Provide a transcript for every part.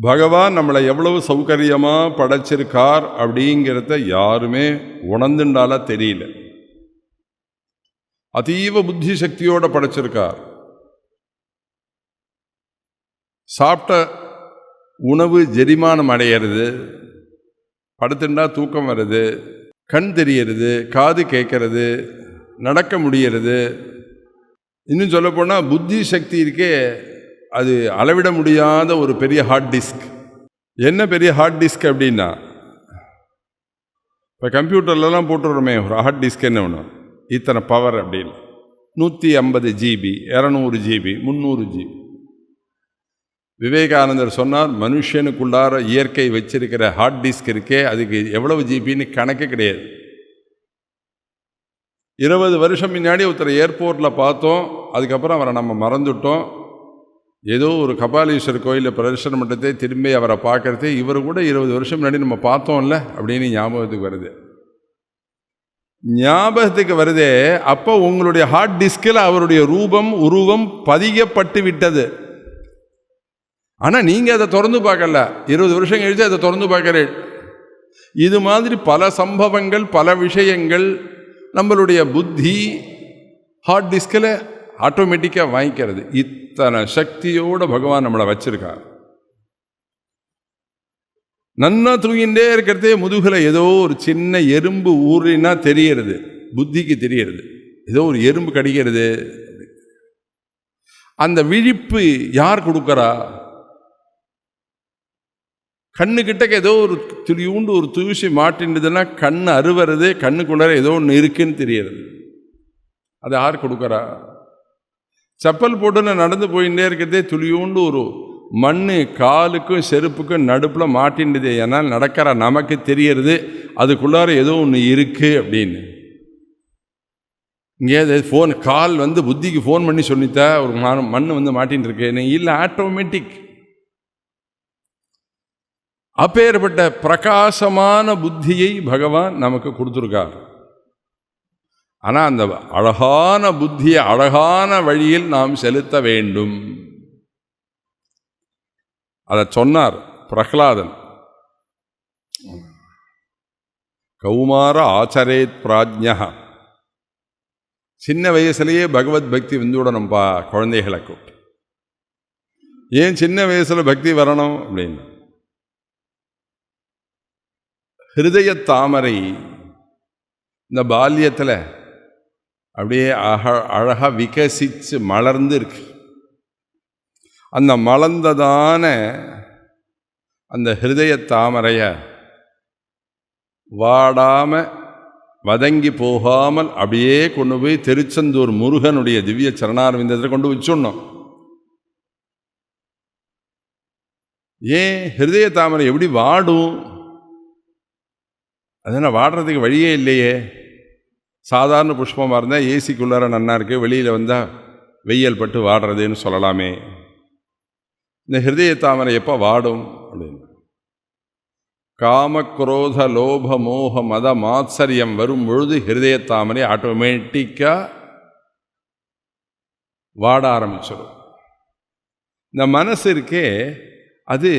பகவான் நம்மளை எவ்வளவு சௌகரியமாக படைச்சிருக்கார் அப்படிங்கிறத யாருமே உணர்ந்துண்டால தெரியல. அதீவ புத்தி சக்தியோடு படைச்சிருக்கார். சாப்பிட்ட உணவு ஜெரிமானம் அடையிறது படுத்துண்டா தூக்கம் வருது கண் தெரியறது காது கேட்கறது நடக்க முடியறது. இன்னும் சொல்லப்போனால் புத்தி சக்தி இருக்கே அது அளவிட முடியாத ஒரு பெரிய ஹார்ட் டிஸ்க் என்ன பெரிய ஹார்ட் டிஸ்க் அப்படின்னா இப்போ கம்ப்யூட்டர்லலாம் போட்டுடுறோமே ஒரு ஹார்ட் டிஸ்க் என்ன ஒன்று இத்தனை பவர் அப்படின்னு. நூற்றி ஐம்பது ஜிபி இரநூறு ஜிபி முந்நூறு ஜிபி விவேகானந்தர் சொன்னார் மனுஷனுக்குள்ளார இயற்கை வச்சிருக்கிற ஹார்ட் டிஸ்க் இருக்கே அதுக்கு எவ்வளவு ஜிபின்னு கணக்கு கிடையாது. இருபது வருஷம் முன்னாடி ஒருத்தர் ஏர்போர்ட்டில் பார்த்தோம் அதுக்கப்புறம் அவரை நம்ம மறந்துட்டோம். ஏதோ ஒரு கபாலீஸ்வரர் கோயிலில் பிரதர்ஷனம் மட்டத்தை திரும்பி அவரை பார்க்கறது இவர் கூட இருபது வருஷம் முன்னாடி நம்ம பார்த்தோம்ல அப்படின்னு ஞாபகத்துக்கு வருது. ஞாபகத்துக்கு வருதே அப்போ உங்களுடைய ஹார்ட் டிஸ்கில் அவருடைய ரூபம் உருவம் பதியப்பட்டு விட்டது. ஆனால் நீங்கள் அதை திறந்து பார்க்கல. இருபது வருஷம் கழித்து அதை திறந்து பார்க்குறேன். இது மாதிரி பல சம்பவங்கள் பல விஷயங்கள் நம்மளுடைய புத்தி ஹார்ட் டிஸ்கில் ஆட்டோமேட்டிக்காக வாங்கிக்கிறது. இத்தனை சக்தியோடு பகவான் நம்மளை வச்சுருக்கார். நன்னா தூங்கிட்டே இருக்கிறதே முதுகில் ஏதோ ஒரு சின்ன எறும்பு ஊறினா தெரியறது புத்திக்கு தெரியறது ஏதோ ஒரு எறும்பு கடிக்கிறது. அந்த விழிப்பு யார் கொடுக்கறா? கண்ணு கிட்டக்க ஏதோ ஒரு துளியூண்டு ஒரு தூசி மாட்டின்றதுன்னா கண் அறுவறது கண்ணுக்குள்ளே ஏதோ ஒன்று இருக்குன்னு தெரியறது அது யார் கொடுக்குறா? செப்பல் போட்டு நடந்து போயிட்டே இருக்கிறதே துளியூண்டு ஒரு மண் காலுக்கும் செருப்புக்கும் நடுப்பில் மாட்டின்றது ஏன்னால் நடக்கிற நமக்கு தெரியறது அதுக்குள்ளார ஏதோ ஒன்று இருக்குது அப்படின்னு. இங்கே ஃபோன் கால் வந்து புத்திக்கு ஃபோன் பண்ணி சொல்லித்தா ஒரு மண் வந்து மாட்டின்னு இருக்கேன்னு இல்லை ஆட்டோமேட்டிக். அப்பேற்பட்ட பிரகாசமான புத்தியை பகவான் நமக்கு கொடுத்துருக்கார். ஆனால் அந்த அழகான புத்தியை அழகான வழியில் நாம் செலுத்த வேண்டும். அதை சொன்னார் பிரகலாதன் கௌமார ஆச்சரேத் பிராஜ்யா சின்ன வயசுலேயே பகவத் பக்தி வந்துவிடணும்ப்பா குழந்தைகளை கூப்பிட்டு. ஏன் சின்ன வயசில் பக்தி வரணும் அப்படின்னு. ஹிருதய தாமரை இந்த பால்யத்தில் அப்படியே அழ அழகாக விகசித்து மலர்ந்து இருக்கு அந்த மலர்ந்ததான அந்த ஹிருதய தாமரையை வாடாமல் வதங்கி போகாமல் அப்படியே கொண்டு போய் திருச்செந்தூர் முருகனுடைய திவ்ய சரணார்விந்தத்தில் கொண்டு வச்சுடணும். ஏன் ஹிருதய தாமரை எப்படி வாடும்? அதனால் வாடுறதுக்கு வழியே இல்லையே? சாதாரண புஷ்பமாக இருந்தால் ஏசிக்குள்ளார நன்னா இருக்குது வெளியில் வந்தால் வெய்யல் பட்டு வாடுறதுன்னு சொல்லலாமே. இந்த ஹிருதய தாமரை எப்போ வாடும் அப்படின்னு. காம குரோத லோப மோக மத மாத்சரியம் வரும் பொழுது ஹிருதய தாமரை ஆட்டோமேட்டிக்காக வாட ஆரம்பிச்சிடும். இந்த மனசு இருக்கே அது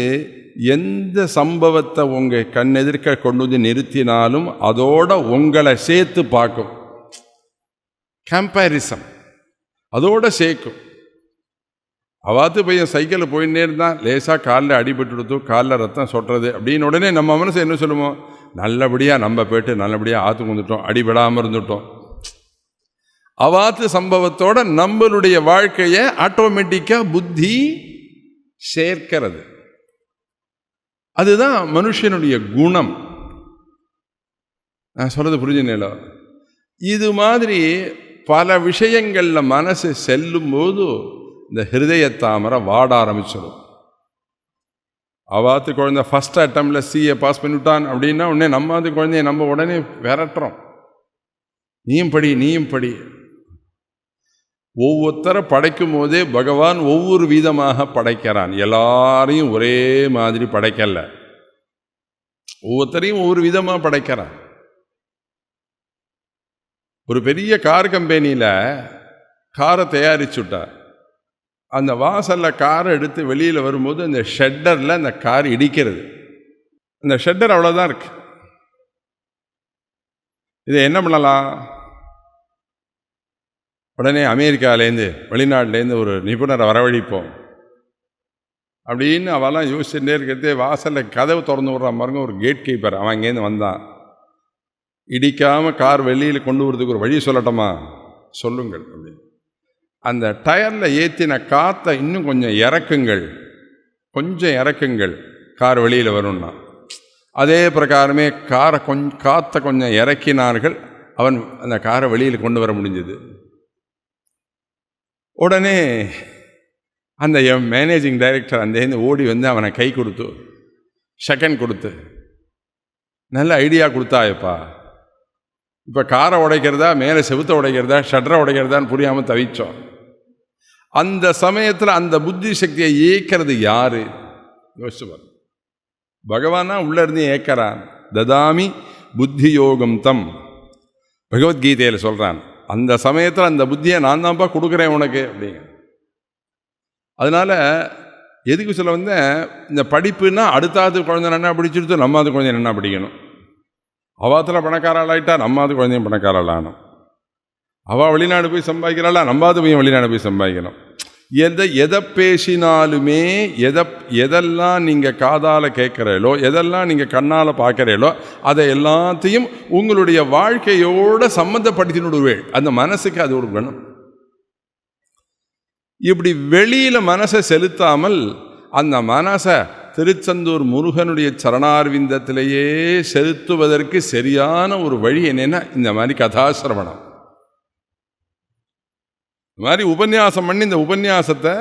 எந்த சம்பவத்தை உங்கள் கண்ணெதிர்க்க கொண்டு வந்து நிறுத்தினாலும் அதோட உங்களை சேர்த்து பார்க்கும். கம்பேரிசன் அதோட சேர்க்கும். அவாத்து பையன் சைக்கிளில் போயின்னே இருந்தான் லேசாக காலில் அடிபட்டு கொடுத்து காலில் ரத்தம் சொட்டுறது அப்படின்னு உடனே நம்ம மனசு என்ன சொல்லுவோம் நல்லபடியாக நம்ம போயிட்டு நல்லபடியாக ஆற்று வந்துட்டோம் அடிபடாமல் இருந்துட்டோம். அவாத்து சம்பவத்தோட நம்மளுடைய வாழ்க்கையை ஆட்டோமேட்டிக்காக புத்தி சேர்க்கிறது. அதுதான் மனுஷனுடைய குணம். நான் சொல்கிறது புரிஞ்சுனேலோ இது மாதிரி பல விஷயங்களில் மனசு செல்லும்போது இந்த ஹிருதய தாமரை வாட ஆரம்பிச்சிடும். அவாத்து குழந்தை ஃபஸ்ட் அட்டம்ல சிஏ பாஸ் பண்ணிவிட்டான் அப்படின்னா உடனே நம்ம குழந்தைய நம்ம உடனே விரட்டுறோம். நீயும் படி நீயும் படி. ஒவ்வொருத்தரை படைக்கும் போதே பகவான் ஒவ்வொரு விதமாக படைக்கிறான். எல்லாரையும் ஒரே மாதிரி படைக்கல. ஒவ்வொருத்தரையும் ஒவ்வொரு விதமாக படைக்கிறான். ஒரு பெரிய கார் கம்பெனியில் காரை தயாரிச்சுட்டார் அந்த வாசலில் காரை எடுத்து வெளியில் வரும்போது அந்த ஷெட்டரில் அந்த கார் இடிக்கிறது. அந்த ஷெட்டர் அவ்வளோதான் இருக்கு. இதை என்ன பண்ணலாம்? உடனே அமெரிக்காலேருந்து வெளிநாட்டிலேருந்து ஒரு நிபுணரை வரவழைப்போம். அப்படின்னு அவெல்லாம் யோசிச்சுட்டே இருக்கிறதே வாசலில் கதவு திறந்து விட்ற மாதிரி ஒரு கேட் கீப்பர் அவன் இங்கேருந்து வந்தான். இடிக்காமல் கார் வெளியில் கொண்டு வரதுக்கு ஒரு வழி சொல்லட்டுமா? சொல்லுங்கள் அப்படின்னு அந்த டயரில் ஏற்றின காற்றை இன்னும் கொஞ்சம் இறக்குங்கள். கொஞ்சம் இறக்குங்கள் கார் வெளியில் வரும்னா. அதே பிரகாரமே காரை கொஞ்ச காற்றை கொஞ்சம் இறக்கினார்கள் அவன் அந்த காரை வெளியில் கொண்டு வர முடிஞ்சது. உடனே அந்த என் மேனேஜிங் டைரக்டர் அந்த ஓடி வந்து அவனை கை கொடுத்து செகண்ட் கொடுத்து நல்ல ஐடியா கொடுத்தாயப்பா. இப்போ காரை உடைக்கிறதா மேலே செவுத்தை உடைக்கிறதா ஷட்டரை உடைக்கிறதான்னு புரியாமல் தவிச்சோம். அந்த சமயத்தில் அந்த புத்தி சக்தியை இயக்கிறது யார்? யோசிச்சு பாரு பகவானா உள்ளே இருந்து ஏக்கிறான். ததாமி புத்தி யோகம் தம். பகவத்கீதையில் சொல்கிறான் அந்த சமயத்தில் அந்த புத்தியை நான் தான்ப்பா கொடுக்குறேன் உனக்கு அப்படிங்க. அதனால் எதுக்கு சொல்ல வந்தேன்? இந்த படிப்புன்னா அடுத்தாது குழந்தை என்ன படிச்சிருத்தோ நம்ம அது குழந்தை என்ன படிக்கணும். அவாத்தில் பணக்காராளாயிட்டா நம்ம அது குழந்தையும் பணக்காராளானோம் அவள் வெளிநாடு போய் சம்பாதிக்கிறாளா? நம்பாது போய் வெளிநாடு போய் சம்பாதிக்கணும். எதை எதை பேசினாலுமே எதை எதெல்லாம் நீங்கள் காதால் கேட்குறீங்களோ எதெல்லாம் நீங்கள் கண்ணால் பார்க்குறீங்களோ அதை எல்லாத்தையும் உங்களுடைய வாழ்க்கையோடு சம்மந்தப்படுத்தினுடுவேள் அந்த மனசுக்கு அது ஒரு குணம். இப்படி வெளியில் மனசை செலுத்தாமல் அந்த மனசை திருச்செந்தூர் முருகனுடைய சரணார்விந்தத்திலேயே செலுத்துவதற்கு சரியான ஒரு வழி என்னென்னா இந்த மாதிரி கதாசிரவணம். இந்த மாதிரி உபன்யாசம் பண்ணி இந்த உபன்யாசத்தை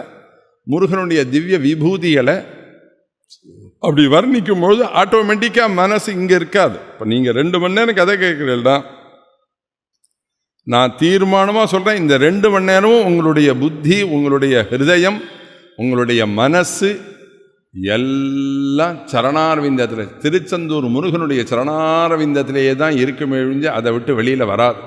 முருகனுடைய திவ்ய விபூதிகளை அப்படி வர்ணிக்கும் பொழுது ஆட்டோமேட்டிக்காக மனசு இங்கே இருக்காது. இப்போ நீங்கள் ரெண்டு மணி நேரம் கதை கேட்குறீங்களா நான் தீர்மானமாக சொல்கிறேன் இந்த ரெண்டு மணி நேரமும் உங்களுடைய புத்தி உங்களுடைய ஹிருதயம் உங்களுடைய மனசு எல்லாம் சரணாரவிந்தத்தில் திருச்செந்தூர் முருகனுடைய சரணாரவிந்தத்திலேயே தான் இருக்குமே ஒழிஞ்சு அதை விட்டு வெளியில் வராது.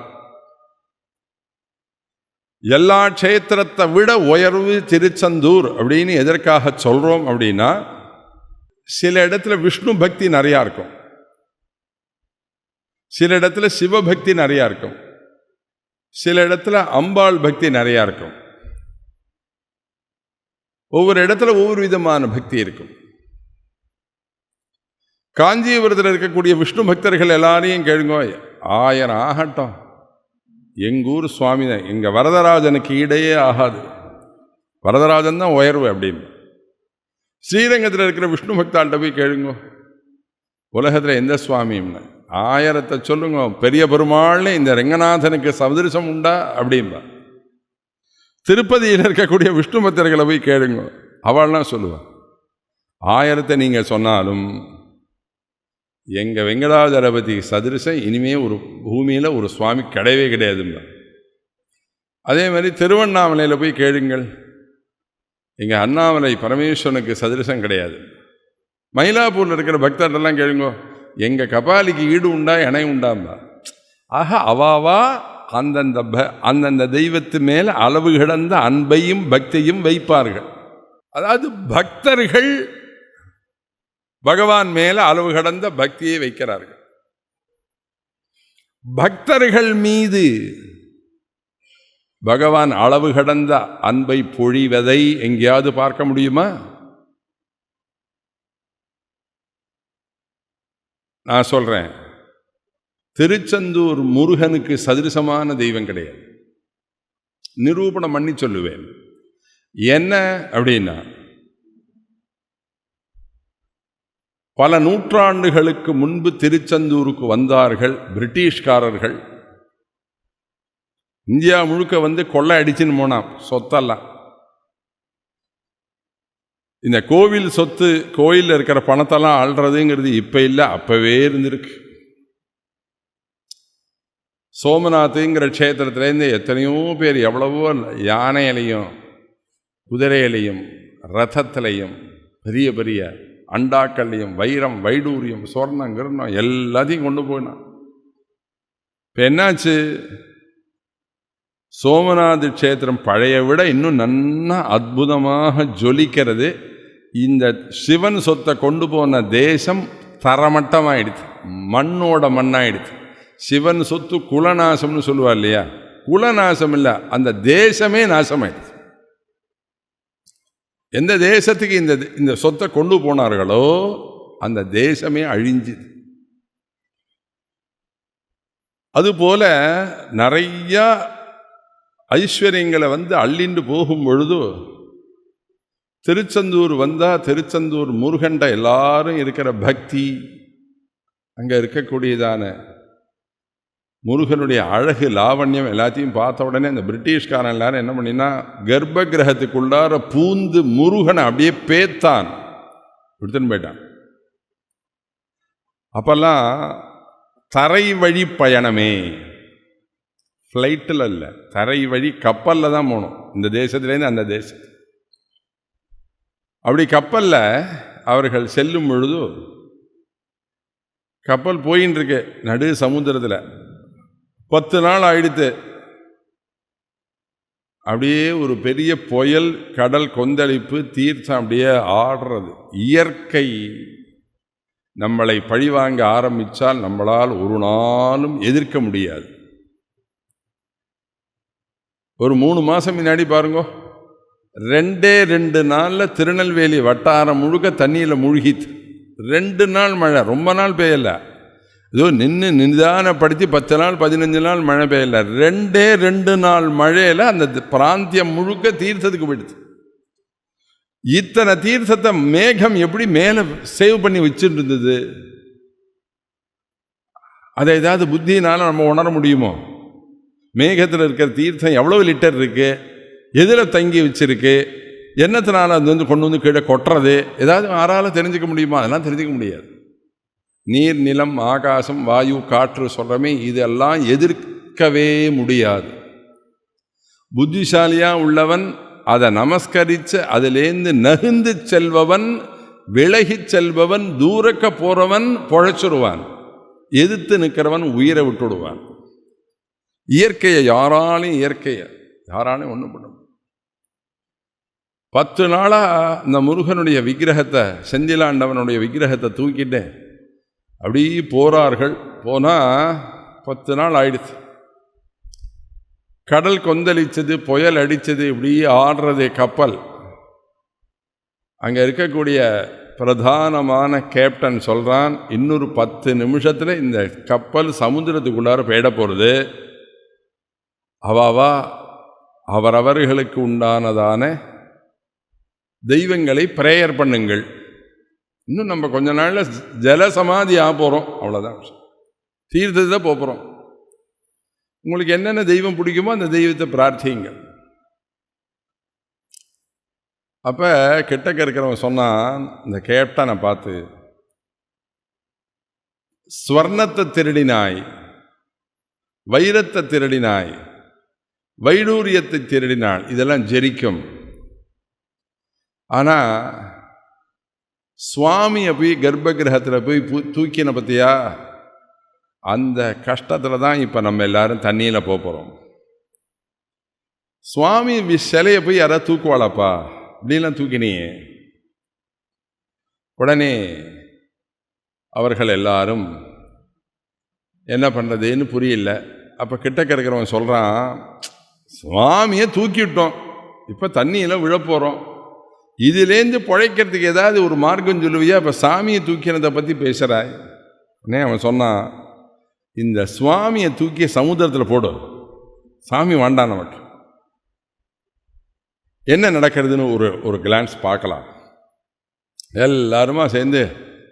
எல்லா க்ஷேத்திரத்தை விட உயர்வு திருச்செந்தூர் அப்படின்னு எதற்காக சொல்கிறோம் அப்படின்னா சில இடத்துல விஷ்ணு பக்தி நிறையா இருக்கும். சில இடத்துல சிவபக்தி நிறையா இருக்கும். சில இடத்துல அம்பாள் பக்தி நிறையா இருக்கும். ஒவ்வொரு இடத்துல ஒவ்வொரு விதமான பக்தி இருக்கும். காஞ்சிபுரத்தில் இருக்கக்கூடிய விஷ்ணு பக்தர்கள் எல்லாரையும் கேளுங்க. ஆயிரம் ஆகட்டும். எங்கூர் சுவாமி தான். எங்கள் வரதராஜனுக்கு இடையே ஆகாது. வரதராஜன் தான் உயர்வு அப்படின்னு. ஸ்ரீரங்கத்தில் இருக்கிற விஷ்ணு பக்தாள்கிட்ட போய் கேளுங்க. உலகத்தில் எந்த சுவாமின்னு ஆயிரத்தை சொல்லுங்க. பெரிய பெருமாள்னு இந்த ரெங்கநாதனுக்கு சதுரிசம் உண்டா அப்படின்பா திருப்பதியில் இருக்கக்கூடிய விஷ்ணு பத்திரர்களை போய் கேளுங்க. அவள்லாம் சொல்லுவாள் ஆயிரத்தை நீங்கள் சொன்னாலும் எங்கள் வெங்கடாஜலபதி சதிருசம் இனிமே ஒரு பூமியில் ஒரு சுவாமி கிடையவே கிடையாதுங்க அதே மாதிரி திருவண்ணாமலையில் போய் கேளுங்கள். எங்கள் அண்ணாமலை பரமேஸ்வரனுக்கு சதிருசம் கிடையாது. மயிலாப்பூரில் இருக்கிற பக்தர்கள்லாம் கேளுங்க எங்கள் கபாலிக்கு ஈடு உண்டா இணை உண்டாம்பா ஆக அவாவா அந்தந்த ப அந்தந்த தெய்வத்து மேலே அளவு கிடந்த அன்பையும் பக்தியும் வைப்பார்கள். அதாவது பக்தர்கள் பகவான் மேலே அளவு கடந்த பக்தியை வைக்கிறார்கள். பக்தர்கள் மீது பகவான் அளவு கடந்த அன்பை பொழிவதை எங்கேயாவது பார்க்க முடியுமா? நான் சொல்கிறேன் திருச்செந்தூர் முருகனுக்கு சதிருசமான தெய்வம் கிடையாது. நிரூபணம் பண்ணி சொல்லுவேன். என்ன அப்படின்னா பல நூற்றாண்டுகளுக்கு முன்பு திருச்செந்தூருக்கு வந்தார்கள் பிரிட்டிஷ்காரர்கள். இந்தியா முழுக்க வந்து கொள்ளை அடிச்சுன்னு போனான் சொத்தெல்லாம். இந்த கோவில் சொத்து கோயிலில் இருக்கிற பணத்தெல்லாம் ஆள்றதுங்கிறது இப்போ இல்லை அப்போவே இருந்திருக்கு. சோமநாத்துங்கிற க்ஷேத்திரத்துலேருந்து எத்தனையோ பேர் எவ்வளவோ யானையிலையும் குதிரையிலையும் ரதத்திலையும் பெரிய பெரிய அண்டாக்கல்லையும் வைரம் வைடூரியம் சொர்ணம் கிருணம் எல்லாத்தையும் கொண்டு போயினான். இப்போ என்னாச்சு? சோமநாத க்ஷேத்திரம் பழைய விட இன்னும் நன்னா அற்புதமாக ஜொலிக்கிறது. இந்த சிவன் சொத்தை கொண்டு போன தேசம் தரமட்டமாயிடுச்சு மண்ணோட மண்ணாயிடுது. சிவன் சொத்து குலநாசம்னு சொல்லுவா இல்லையா? குலநாசம் இல்லை அந்த தேசமே நாசமாயிடுச்சு. எந்த தேசத்துக்கு இந்த இந்த சொத்தை கொண்டு போனார்களோ அந்த தேசமே அழிஞ்சுது அதுபோல நிறையா ஐஸ்வர்யங்களை வந்து அள்ளிண்டு போகும் பொழுது திருச்செந்தூர் வந்தால் திருச்செந்தூர் முருகண்ட எல்லாரும் இருக்கிற பக்தி அங்கே இருக்கக்கூடியதான முருகனுடைய அழகு லாவண்யம் எல்லாத்தையும் பார்த்த உடனே அந்த பிரிட்டிஷ்காரன் எல்லாரும் என்ன பண்ணினா கர்ப்ப கிரகத்துக்குள்ளார பூந்து முருகனை அப்படியே பேத்தான். எடுத்துன்னு போயிட்டான். அப்போல்லாம் தரை வழி பயணமே. ஃப்ளைட்டில் இல்லை. தரை வழி கப்பலில் தான் போகணும் இந்த தேசத்துலேருந்து அந்த தேசத்து அப்படி கப்பலில் அவர்கள் செல்லும் பொழுது கப்பல் போயின்னு இருக்கு நடு சமுத்திரத்தில். பத்து நாள் ஆயிடுத்து. அப்படியே ஒரு பெரிய புயல் கடல் கொந்தளிப்பு தீர்த்தம் அப்படியே ஆடுறது. இயற்கை நம்மளை பழிவாங்க ஆரம்பித்தால் நம்மளால் ஒரு நாளும் எதிர்க்க முடியாது. ஒரு மூணு மாதம் முன்னாடி பாருங்க. ரெண்டே ரெண்டு நாளில் திருநெல்வேலி வட்டாரம் முழுக்க தண்ணியில் மூழ்கித்து ரெண்டு நாள் மழை ரொம்ப நாள் பெய்யலை. ஏதோ நின்று நிதானப்படுத்தி பத்து நாள் பதினஞ்சு நாள் மழை பெய்யல. ரெண்டே ரெண்டு நாள் மழையில் அந்த பிராந்தியம் முழுக்க தீர்த்தத்துக்கு போயிடுச்சு இத்தனை தீர்த்தத்தை மேகம் எப்படி மேலே சேவ் பண்ணி வச்சுட்டு இருந்தது அதை ஏதாவது புத்தினால நம்ம உணர முடியுமோ? மேகத்தில் இருக்கிற தீர்த்தம் எவ்வளோ லிட்டர் இருக்கு? எதில் தங்கி வச்சிருக்கு? என்னத்தினால அது வந்து கொண்டு வந்து கீழே கொட்டுறது? ஏதாவது ஆறால் தெரிஞ்சுக்க முடியுமா? அதெல்லாம் தெரிஞ்சுக்க முடியாது. நீர் நிலம் ஆகாசம் வாயு காற்று சொல்கிறமே இதெல்லாம் எதிர்க்கவே முடியாது. புத்திசாலியாக உள்ளவன் அதை நமஸ்கரித்து அதிலேருந்து நகுந்து செல்பவன் விலகி செல்பவன் தூரக்க போகிறவன் பொழைச்சிடுவான் எதிர்த்து நிற்கிறவன் உயிரை விட்டுடுவான். இயற்கையை யாராலையும் இயற்கையை யாராலையும் ஒன்றும் பண்ண பத்து நாளாக இந்த முருகனுடைய விக்கிரகத்தை செந்திலாண்டவனுடைய விக்கிரகத்தை தூக்கிட்டு அப்படி போகிறார்கள் போனால் பத்து நாள் ஆயிடுச்சு. கடல் கொந்தளித்தது புயல் அடித்தது இப்படி ஆடுறது கப்பல். அங்கே இருக்கக்கூடிய பிரதானமான கேப்டன் சொல்கிறான் இன்னொரு பத்து நிமிஷத்தில் இந்த கப்பல் சமுத்திரத்துக்குள்ளார போயிட போகிறது அவாவா அவரவர்களுக்கு உண்டானதான தெய்வங்களை பிரேயர் பண்ணுங்கள். இன்னும் நம்ம கொஞ்ச நாளில் ஜலசமாதி ஆக போகிறோம் அவ்வளோதான் தீர்த்தத்தை தான் போகிறோம் உங்களுக்கு என்னென்ன தெய்வம் பிடிக்குமோ அந்த தெய்வத்தை பிரார்த்திங்க அப்போ கிட்டக்க இருக்கிறவன் சொன்னான் இந்த கேப்டனை பார்த்து ஸ்வர்ணத்தை திருடினாய் வைரத்தை திருடினாய் வைடூரியத்தை திருடினாள். இதெல்லாம் ஜெரிக்கும். ஆனால் சுவாமியை போய் கர்ப்ப கிரகத்தில் போய் தூக்கின பற்றியா அந்த கஷ்டத்தில் தான் இப்போ நம்ம எல்லாரும் தண்ணியில் போகிறோம் சுவாமி வி- சிலையை போய் யாராவது தூக்குவாளாப்பா? இப்படிலாம் தூக்கினியே. உடனே அவர்கள் எல்லாரும் என்ன பண்ணுறதுன்னு புரியல. அப்போ கிட்டக்க இருக்கிறவன் சொல்கிறான் சுவாமியை தூக்கிவிட்டோம். இப்போ தண்ணியில் விழப்போகிறோம் இதுலேருந்து பிழைக்கிறதுக்கு ஏதாவது ஒரு மார்க்கம் சொல்லுவியா? இப்போ சாமியை தூக்கினதை பற்றி பேசுகிறாய் உடனே அவன் சொன்னான் இந்த சுவாமியை தூக்கி சமுத்திரத்தில் போடு. சாமி வேண்டாம் நமக்கு என்ன நடக்கிறதுன்னு ஒரு ஒரு கிளான்ஸ் பார்க்கலாம். எல்லாருமா சேர்ந்து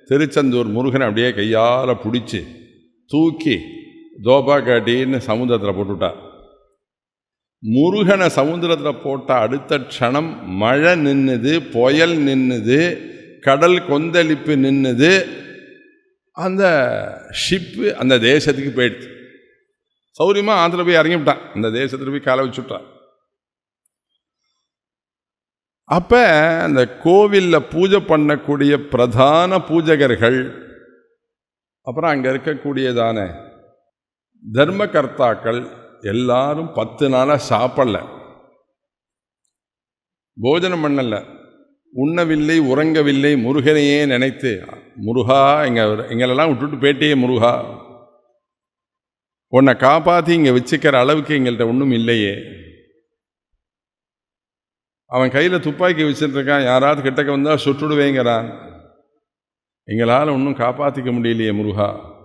திருச்செந்தூர் முருகனை அப்படியே கையால் பிடிச்சி தூக்கி தோபா காட்டின்னு சமுத்திரத்தில் போட்டுவிட்டார். முருகனை சமுத்திரத்தில் போட்ட அடுத்த க்ஷணம் மழை நின்னுது புயல் நின்னுது கடல் கொந்தளிப்பு நின்னுது. அந்த ஷிப்பு அந்த தேசத்துக்கு போயிடுச்சு. சௌரியமாக ஆந்திர போய் இறங்கிவிட்டான் அந்த தேசத்தில் போய் காலை வச்சுட்டான் அப்போ அந்த கோவிலில் பூஜை பண்ணக்கூடிய பிரதான பூஜகர்கள் அப்புறம் அங்கே இருக்கக்கூடியதான தர்மகர்த்தாக்கள் எல்லாரும் பத்து நாளாக சாப்பிடல. போஜனம் பண்ணலை. உண்ணவில்லை உறங்கவில்லை முருகனையே நினைத்து முருகா எங்கள் எங்களெல்லாம் விட்டுட்டு போயிட்டே முருகா. உன்னை காப்பாற்றி இங்கே வச்சுக்கிற அளவுக்கு எங்கள்கிட்ட ஒன்றும் இல்லையே. அவன் கையில் துப்பாக்கி வச்சுட்டுருக்கான் யாராவது கிட்டக்க வந்தால் சுட்டுடுவேங்கிறான். எங்களால் ஒன்றும் காப்பாற்றிக்க முடியலையே முருகா.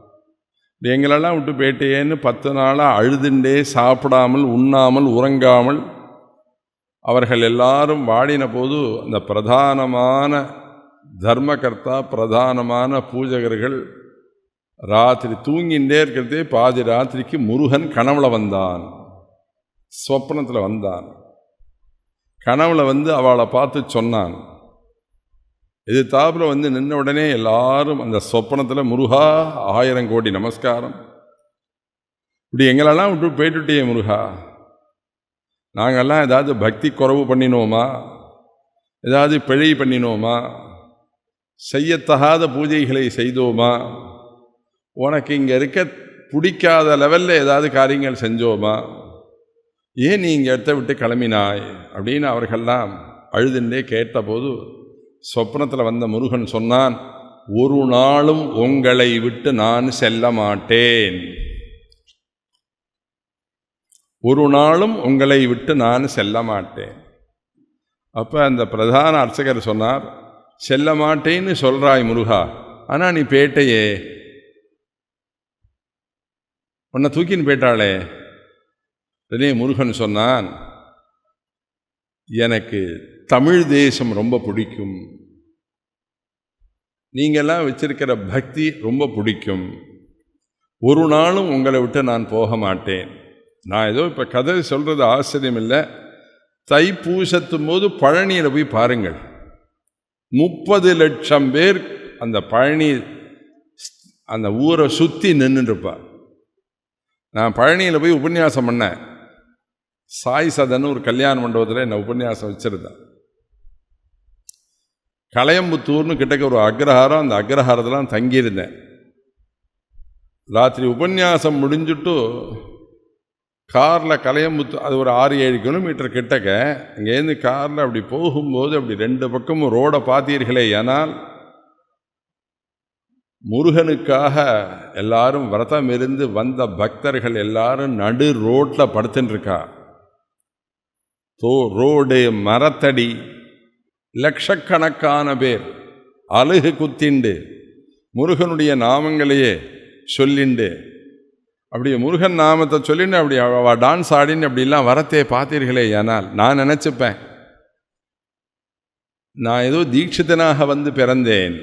எங்களெல்லாம் விட்டு போயிட்டேன்னு பத்து நாளாக அழுதுண்டே சாப்பிடாமல் உண்ணாமல் உறங்காமல் அவர்கள் எல்லாரும் வாடின போது அந்த பிரதானமான தர்மகர்த்தா பிரதானமான பூஜகர்கள் ராத்திரி தூங்கிண்டே இருக்கிறதே பாதி ராத்திரிக்கு முருகன் கனவுல வந்தான். சொப்னத்தில் வந்தான். கனவுல வந்து அவளை பார்த்து சொன்னான். இது வந்து நின்ன உடனே எல்லாரும் அந்த சொப்பனத்தில் முருகா ஆயிரம் கோடி நமஸ்காரம். இப்படி எங்களெல்லாம் விட்டு போயிட்டுட்டே முருகா. நாங்கள்லாம் ஏதாவது பக்தி குறவு பண்ணினோமா? ஏதாவது பிழை பண்ணினோமா? செய்யத்தகாத பூஜைகளை செய்தோமா? உனக்கு இங்கே இருக்க பிடிக்காத லெவலில் ஏதாவது காரியங்கள் செஞ்சோமா? ஏன் நீ இங்கே இடத்த விட்டு கிளம்பினாய்? அப்படின்னு அவர்கள்லாம் அழுதுண்டே கேட்டபோது சொப்னத்தில் வந்த முருகன் சொன்னான் ஒரு நாளும் உங்களை விட்டு நான் செல்ல மாட்டேன். ஒரு நாளும் உங்களை விட்டு நான் செல்ல மாட்டேன். அப்போ அந்த பிரதான அர்ச்சகர் சொன்னார் செல்ல மாட்டேன்னு சொல்கிறாய் முருகா ஆனால் நீ பேட்டையே. உன்னை தூக்கின்னு போயிட்டாளே. உடனே முருகன் சொன்னான் எனக்கு தமிழ் தேசம் ரொம்ப பிடிக்கும். நீங்கள்லாம் வச்சிருக்கிற பக்தி ரொம்ப பிடிக்கும். ஒரு நாளும் உங்களை விட்டு நான் போக மாட்டேன். நான் ஏதோ இப்போ கதை சொல்கிறது ஆச்சரியம் இல்லை. தைப்பூசத்தும் போது பழனியில் போய் பாருங்கள். முப்பது லட்சம் பேர் அந்த பழனி அந்த ஊரை சுற்றி நின்றுருப்பா நான் பழனியில் போய் உபன்யாசம் பண்ணேன். சாய் சதன் ஒரு கல்யாண மண்டபத்தில் என்னை உபன்யாசம் வச்சுருந்தேன் களையம்புத்தூர்னு கிட்டக்க ஒரு அக்ரஹாரம் அந்த அக்ரஹாரத்தில் தங்கியிருந்தேன். ராத்திரி உபன்யாசம் முடிஞ்சுட்டு காரில் கலையம்புத்து அது ஒரு ஆறு ஏழு கிலோமீட்டர் கிட்டக்க இங்கேருந்து காரில் அப்படி போகும்போது அப்படி ரெண்டு பக்கமும் ரோடை பார்த்தீர்களே ஏனால் முருகனுக்காக எல்லாரும் விரதம் இருந்து வந்த பக்தர்கள் எல்லாரும் நடு ரோட்டில் படுத்துட்டுருக்கா தோ ரோடு மரத்தடி லட்சக்கணக்கான பேர் அழுகு குத்திண்டு முருகனுடைய நாமங்களையே சொல்லிண்டு. அப்படியே முருகன் நாமத்தை சொல்லின்னு அப்படி அவள் டான்ஸ் ஆடின்னு அப்படிலாம் வரத்தே பார்த்தீர்களே ஆனால் நான் நினச்சிப்பேன். நான் ஏதோ தீட்சிதனாக வந்து பிறந்தேன்.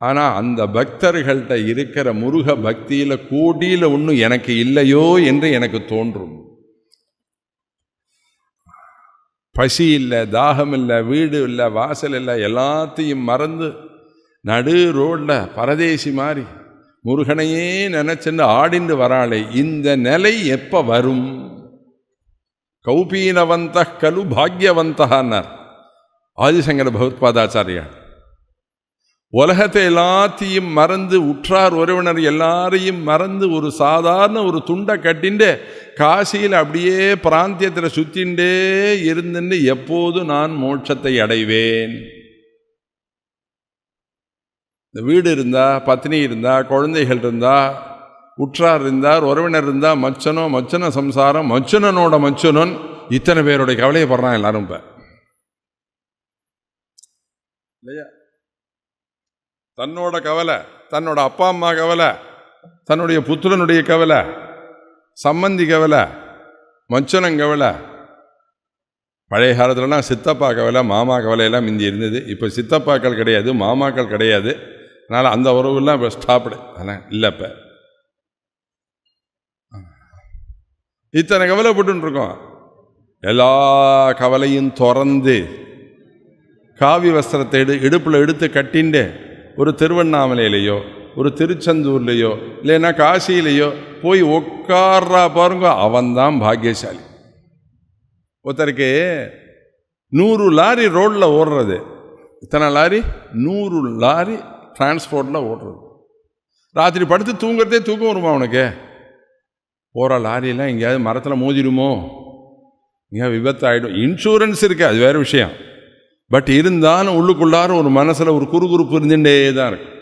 ஆனால் அந்த பக்தர்கள்ட்ட இருக்கிற முருக பக்தியில் கோடியில் ஒன்றும் எனக்கு இல்லையோ என்று எனக்கு தோன்றும். பசி இல்லை தாகம் இல்லை வீடு இல்லை வாசல் இல்லை எல்லாத்தையும் மறந்து நடு ரோடில் பரதேசி மாதிரி முருகனையே நினைச்சுன்னு ஆடிண்டு வராளே இந்த நிலை எப்போ வரும்? கௌபீனவந்த கலு பாக்யவந்தகான்னார் ஆதிசங்கர பகவத்பாதாச்சாரியார் உலகத்தை எல்லாத்தையும் மறந்து உற்றார் உறவினர் எல்லாரையும் மறந்து ஒரு சாதாரண ஒரு துண்டை கட்டிண்டு காசியில் அப்படியே பிராந்தியத்தில் சுத்தின்ண்டே இருந்துன்னு எப்போது நான் மோட்சத்தை அடைவேன்? இந்த வீடு இருந்தா பத்னி இருந்தா குழந்தைகள் இருந்தா உற்றார் இருந்தார் உறவினர் இருந்தா மச்சனோ மச்சன சம்சாரம் மச்சனனோட மச்சனன். இத்தனை பேருடைய கவலையப்படுறான் எல்லாரும் இப்போ. இல்லையா? தன்னோட கவலை தன்னோட அப்பா அம்மா கவலை தன்னுடைய புத்திரனுடைய கவலை சம்மந்தி கவலை மச்சனம் கவலை. பழைய காலத்துலலாம் சித்தப்பா கவலை மாமா கவலையெல்லாம் மிந்தி இருந்தது. இப்போ சித்தப்பாக்கள் கிடையாது மாமாக்கள் கிடையாது. அதனால் அந்த உறவுலாம் இப்போ ஸ்டாப்டு அதெல்லாம் இல்லை இப்போ. இத்தனை கவலைப்பட்டுருக்கோம் எல்லா கவலையும் திறந்து காவி வஸ்திரத்தை எடு இடுப்பில் எடுத்து கட்டிண்டு ஒரு திருவண்ணாமலையிலையோ ஒரு திருச்செந்தூர்லேயோ இல்லைன்னா காசியிலையோ போய் உட்கார்றா பாருங்க அவன்தான் பாக்கியசாலி. ஒருத்தருக்கு நூறு லாரி ரோட்டில் ஓடுறது. இத்தனை லாரி? நூறு லாரி டிரான்ஸ்போர்ட்டில் ஓடுறது. ராத்திரி படுத்து தூங்குறதே தூக்கம் வருமா அவனுக்கு போகிற லாரியெல்லாம் எங்கேயாவது மரத்தில் மோதிடுமோ? எங்கேயாவது விபத்து ஆகிடும் இன்சூரன்ஸ் இருக்குது அது வேறு விஷயம். பட் இருந்தாலும் உள்ளுக்குள்ளார ஒரு மனசில் ஒரு குறுகுறுப்பு இருந்துகிட்டே தான் இருக்கும்